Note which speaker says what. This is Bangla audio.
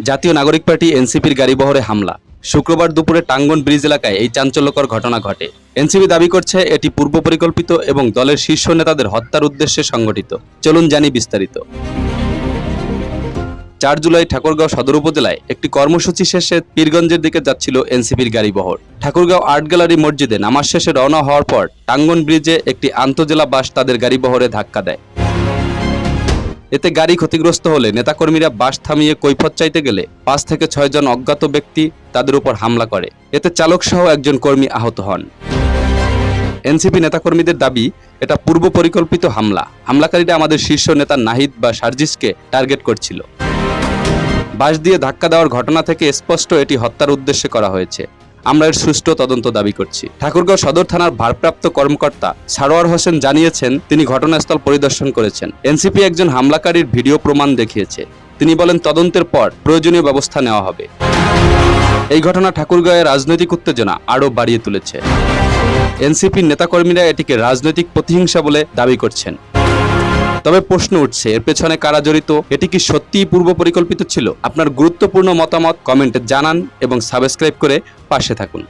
Speaker 1: জাতীয় নাগরিক পার্টি এনসিপির গাড়িবহরে হামলা। শুক্রবার দুপুরে টাঙ্গন ব্রিজ এলাকায় এই চাঞ্চল্যকর ঘটনা ঘটে। এনসিপি দাবি করছে, এটি পূর্ব পরিকল্পিত এবং দলের শীর্ষ নেতাদের হত্যার উদ্দেশ্যে সংগঠিত। চলুন জানি বিস্তারিত। চার জুলাই ঠাকুরগাঁও সদর উপজেলায় একটি কর্মসূচি শেষে পীরগঞ্জের দিকে যাচ্ছিল এনসিপির গাড়িবহর ঠাকুরগাঁও আর্ট গ্যালারি মসজিদে নামাজ শেষে রওনা হওয়ার পর টাঙ্গন ব্রিজে একটি আন্তজেলা বাস তাদের গাড়িবহরে ধাক্কা দেয়। এতে গাড়ি ক্ষতিগ্রস্ত হলে নেতাকর্মীরা বাস থামিয়ে কৈফত চাইতে গেলে পাঁচ থেকে ছয় জন অজ্ঞাত ব্যক্তি তাদের উপর হামলা করে। এতে চালক সহ একজন কর্মী আহত হন। এনসিপি নেতাকর্মীদের দাবি, এটা পূর্ব পরিকল্পিত হামলা। হামলাকারীরা আমাদের শীর্ষ নেতা নাহিদ বা সার্জিসকে টার্গেট করছিল। বাস দিয়ে ধাক্কা দেওয়ার ঘটনা থেকে স্পষ্ট এটি হত্যার উদ্দেশ্যে করা হয়েছে। আমরা এর সুষ্ঠু তদন্ত দাবি করছি। ঠাকুরগাঁও সদর থানার ভারপ্রাপ্ত কর্মকর্তা সারোয়ার হোসেন জানিয়েছেন, তিনি ঘটনাস্থল পরিদর্শন করেছেন। এনসিপি একজন হামলাকারীর ভিডিও প্রমাণ দেখিয়েছে। তিনি বলেন, তদন্তের পর প্রয়োজনীয় ব্যবস্থা নেওয়া হবে। এই ঘটনা ঠাকুরগাঁয়ের রাজনৈতিক উত্তেজনা আরও বাড়িয়ে তুলেছে। এনসিপির নেতাকর্মীরা এটিকে রাজনৈতিক প্রতিহিংসা বলে দাবি করছেন। তবে প্রশ্ন উঠছে, এর পেছনে কারা জড়িত? এটি কি সত্যিই পূর্ব পরিকল্পিত ছিল? আপনার গুরুত্বপূর্ণ মতামত কমেন্টে জানান এবং সাবস্ক্রাইব করে পাশে থাকুন।